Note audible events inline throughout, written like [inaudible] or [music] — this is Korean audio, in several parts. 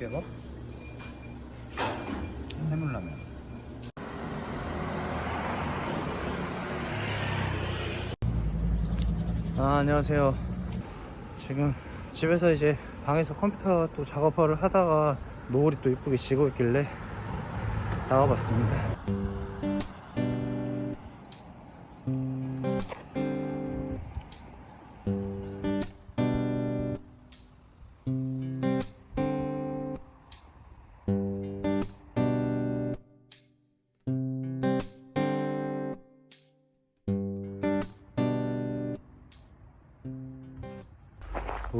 해물개밥? 해물라면. 아, 안녕하세요. 지금 집에서 이제 방에서 컴퓨터 또 작업을 하다가 노을이 또 이쁘게 지고 있길래 나와봤습니다. 노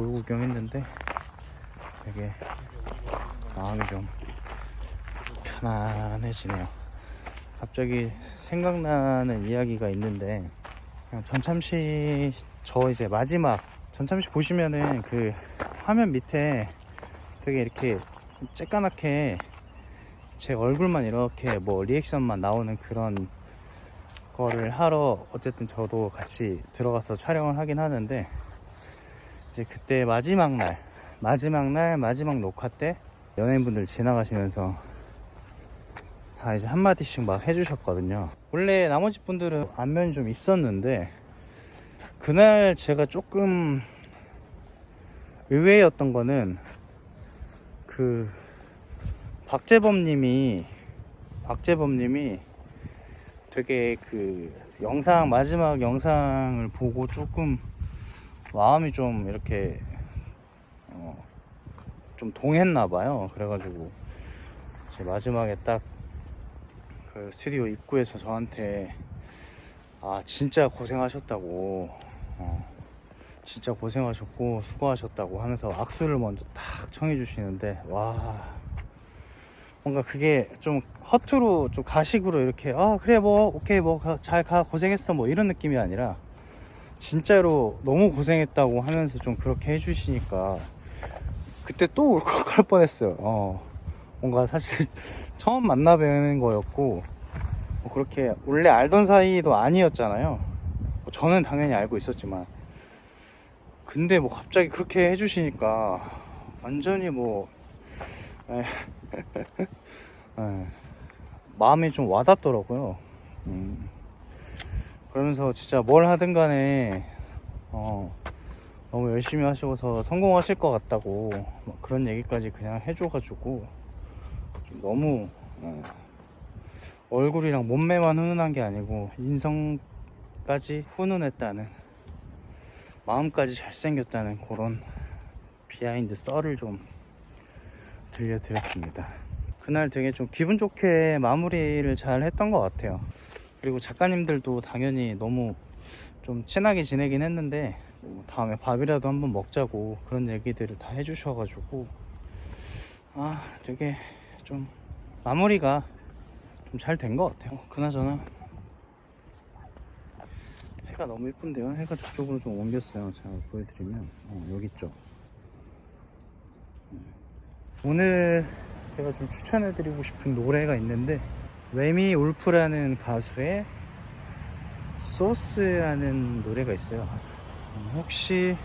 을 구경했는데 되게 마음이 좀 편안해지네요. 갑자기 생각나는 이야기가 있는데 전참시 저 이제 마지막 전참시 보시면은 그 화면 밑에 되게 이렇게 쬐까맣게 제 얼굴만 이렇게 뭐 리액션만 나오는 그런 거를 하러 어쨌든 저도 같이 들어가서 촬영을 하긴 하는데 이제 그때 마지막 날 마지막 날 마지막 녹화 때 연예인분들 지나가시면서 다 이제 한마디씩 막 해주셨거든요. 원래 나머지 분들은 안면이 좀 있었는데 그날 제가 조금 의외였던 거는 그 박재범 님이 박재범 님이 되게 그 영상 마지막 영상을 보고 조금 마음이 좀 이렇게 어, 좀 동했나 봐요. 그래가지고 이제 마지막에 딱 그 스튜디오 입구에서 저한테 아 진짜 고생하셨다고 어, 진짜 고생하셨고 수고하셨다고 하면서 악수를 먼저 딱 청해 주시는데 와 뭔가 그게 좀 허투루 좀 가식으로 이렇게 아 그래 뭐 오케이 뭐 잘가 고생했어 뭐 이런 느낌이 아니라 진짜로 너무 고생했다고 하면서 좀 그렇게 해주시니까 그때 또 울컥 할 뻔했어요. 어, 뭔가 사실 [laughs] 처음 만나 뵈는 거였고 뭐 그렇게 원래 알던 사이도 아니었잖아요. 뭐 저는 당연히 알고 있었지만 근데 뭐 갑자기 그렇게 해주시니까 완전히 뭐 [laughs] 마음이 좀 와닿더라고요. 음. 그러면서 진짜 뭘 하든 간에 어, 너무 열심히 하시고서 성공하실 것 같다고 막 그런 얘기까지 그냥 해줘가지고 좀 너무 어, 얼굴이랑 몸매만 훈훈한 게 아니고 인성까지 훈훈했다는 마음까지 잘생겼다는 그런 비하인드 썰을 좀 들려드렸습니다. 그날 되게 좀 기분 좋게 마무리를 잘 했던 것 같아요. 그리고 작가님들도 당연히 너무 좀 친하게 지내긴 했는데 뭐 다음에 밥이라도 한번 먹자고 그런 얘기들을 다 해주셔가지고 아 되게 좀 마무리가 좀 잘 된 것 같아요. 그나저나 해가 너무 예쁜데요. 해가 저쪽으로 좀 옮겼어요. 제가 보여드리면 어, 여기 있죠. 음. 오늘 제가 좀 추천해드리고 싶은 노래가 있는데 레미 울프라는 가수의 소스라는 노래가 있어요. 음, 혹시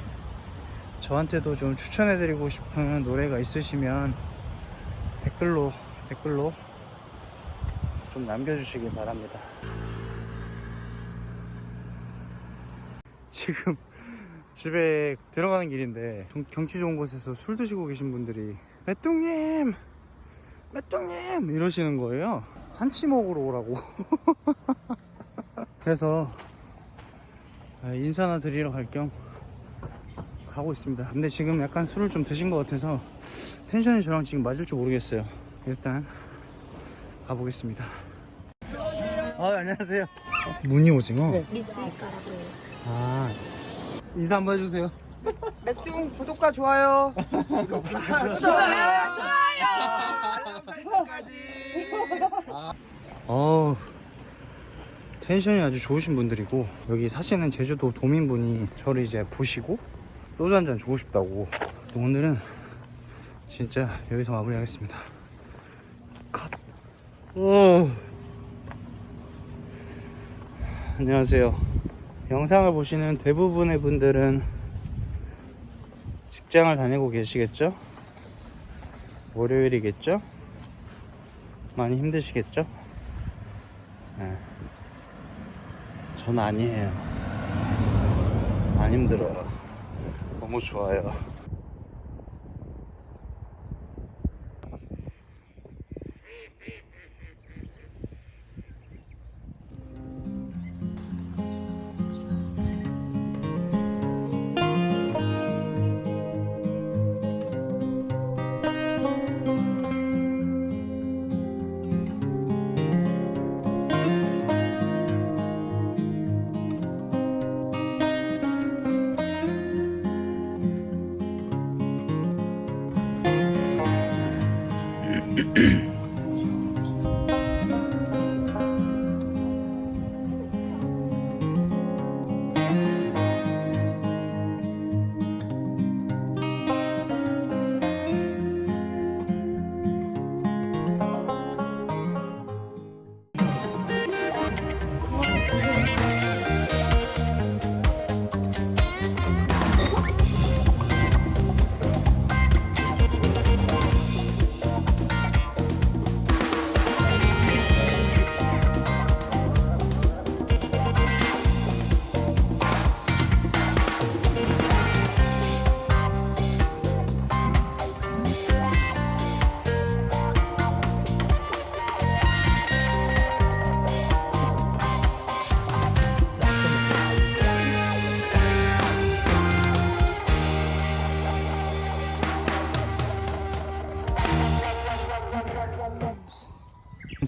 저한테도 좀 추천해드리고 싶은 노래가 있으시면 댓글로 댓글로 좀 남겨주시기 바랍니다. 지금 집에 들어가는 길인데 경- 경치 좋은 곳에서 술 드시고 계신 분들이 메뚱님 메뚱님 이러시는 거예요. 한치 먹으러 오라고. [laughs] 그래서 아, 인사나 드리러 갈 겸 가고 있습니다. 근데 지금 약간 술을 좀 드신 것 같아서 텐션이 저랑 지금 맞을지 모르겠어요. 일단 가보겠습니다. 아 안녕하세요. 무늬 오징어. 미스니까라고 아 인사 한번 해주세요. [laughs] 맥중 구독과 좋아요. [laughs] 어 텐션이 아주 좋으신 분들이고 여기 사시는 제주도 도민분이 저를 이제 보시고 소주 한 잔 주고 싶다고 오늘은 진짜 여기서 마무리하겠습니다 컷 오. 안녕하세요 영상을 보시는 대부분의 분들은 직장을 다니고 계시겠죠? 월요일이겠죠? 많이 힘드시겠죠? 네. 전 아니에요. 안 힘들어요. 너무 좋아요.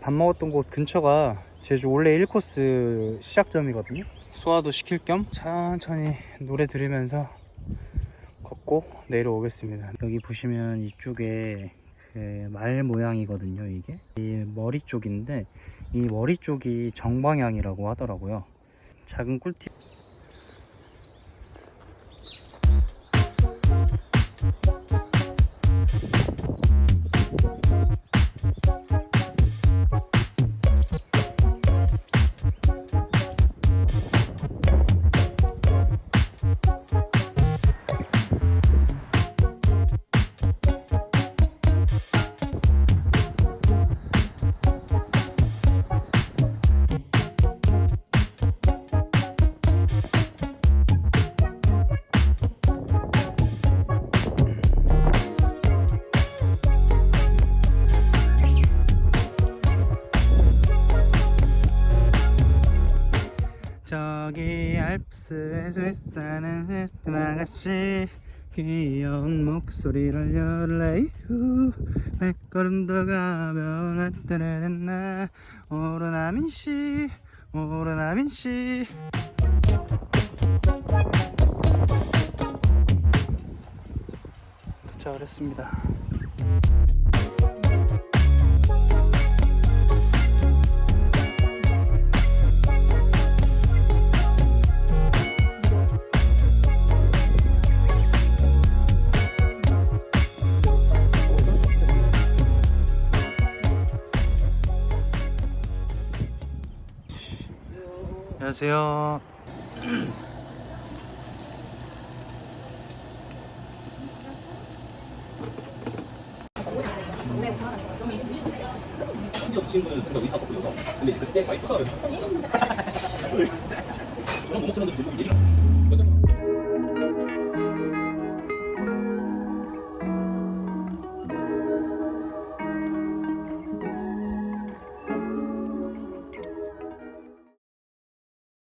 밥 먹었던 곳 근처가 제주 올레 1코스 시작점이거든요. 소화도 시킬 겸 천천히 노래 들으면서 걷고 내려오겠습니다. 여기 보시면 이쪽에 그 말 모양이거든요. 이게 이 머리 쪽인데 이 머리 쪽이 정방향이라고 하더라고요. 작은 꿀팁. 알프스에서 사는 아가씨. 귀여운 목소리를 열래요 몇 걸음 더 가면 아뜨레나. 오르나민씨 오르나민씨. 도착을 했습니다 안녕하세요. 심지어 그 친구는 둘다 의사 덕분이어서 근데 그때 와이프가 저랑 못 먹는 사람들 들고 얘기를